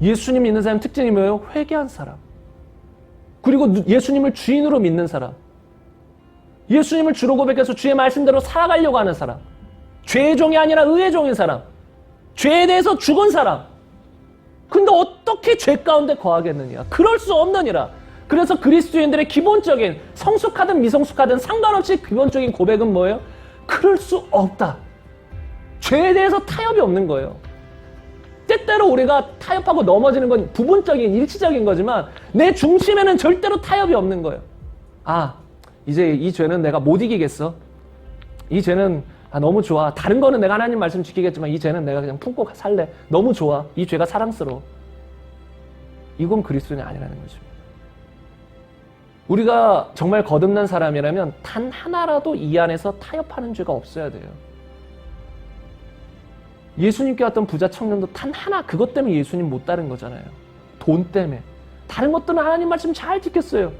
예수님 믿는 사람 특징이 뭐예요? 회개한 사람. 그리고 누- 예수님을 주인으로 믿는 사람. 예수님을 주로 고백해서 주의 말씀대로 살아가려고 하는 사람. 죄의 종이 아니라 의의 종인 사람. 죄에 대해서 죽은 사람. 근데 어떻게 죄 가운데 거하겠느냐? 그럴 수 없느니라. 그래서 그리스도인들의 기본적인 성숙하든 미성숙하든 상관없이 기본적인 고백은 뭐예요? 그럴 수 없다. 죄에 대해서 타협이 없는 거예요. 때때로 우리가 타협하고 넘어지는 건 부분적인 일시적인 거지만 내 중심에는 절대로 타협이 없는 거예요. 아, 이제 이 죄는 내가 못 이기겠어. 이 죄는 아, 너무 좋아. 다른 거는 내가 하나님 말씀 지키겠지만 이 죄는 내가 그냥 품고 살래. 너무 좋아. 이 죄가 사랑스러워. 이건 그리스도인이 아니라는 것입니다. 우리가 정말 거듭난 사람이라면 단 하나라도 이 안에서 타협하는 죄가 없어야 돼요. 예수님께 왔던 부자 청년도 단 하나 그것 때문에 예수님 못 따른 거잖아요. 돈 때문에. 다른 것들은 하나님 말씀 잘 지켰어요.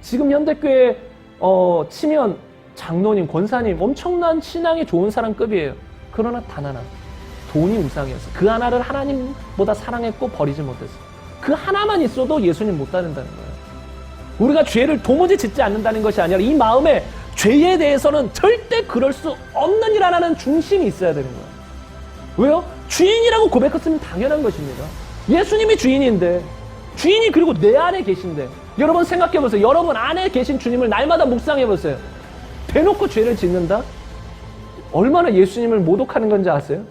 지금 현대교회 어, 치면 장로님, 권사님 엄청난 신앙이 좋은 사람급이에요. 그러나 단 하나 돈이 우상이었어. 그 하나를 하나님보다 사랑했고 버리지 못했어. 그 하나만 있어도 예수님 못 따른다는 거예요. 우리가 죄를 도무지 짓지 않는다는 것이 아니라 이 마음에 죄에 대해서는 절대 그럴 수 없는 이라는 중심이 있어야 되는 거예요. 왜요? 주인이라고 고백했으면 당연한 것입니다. 예수님이 주인인데, 주인이 그리고 내 안에 계신데, 여러분 생각해 보세요. 여러분 안에 계신 주님을 날마다 묵상해 보세요. 대놓고 죄를 짓는다? 얼마나 예수님을 모독하는 건지 아세요?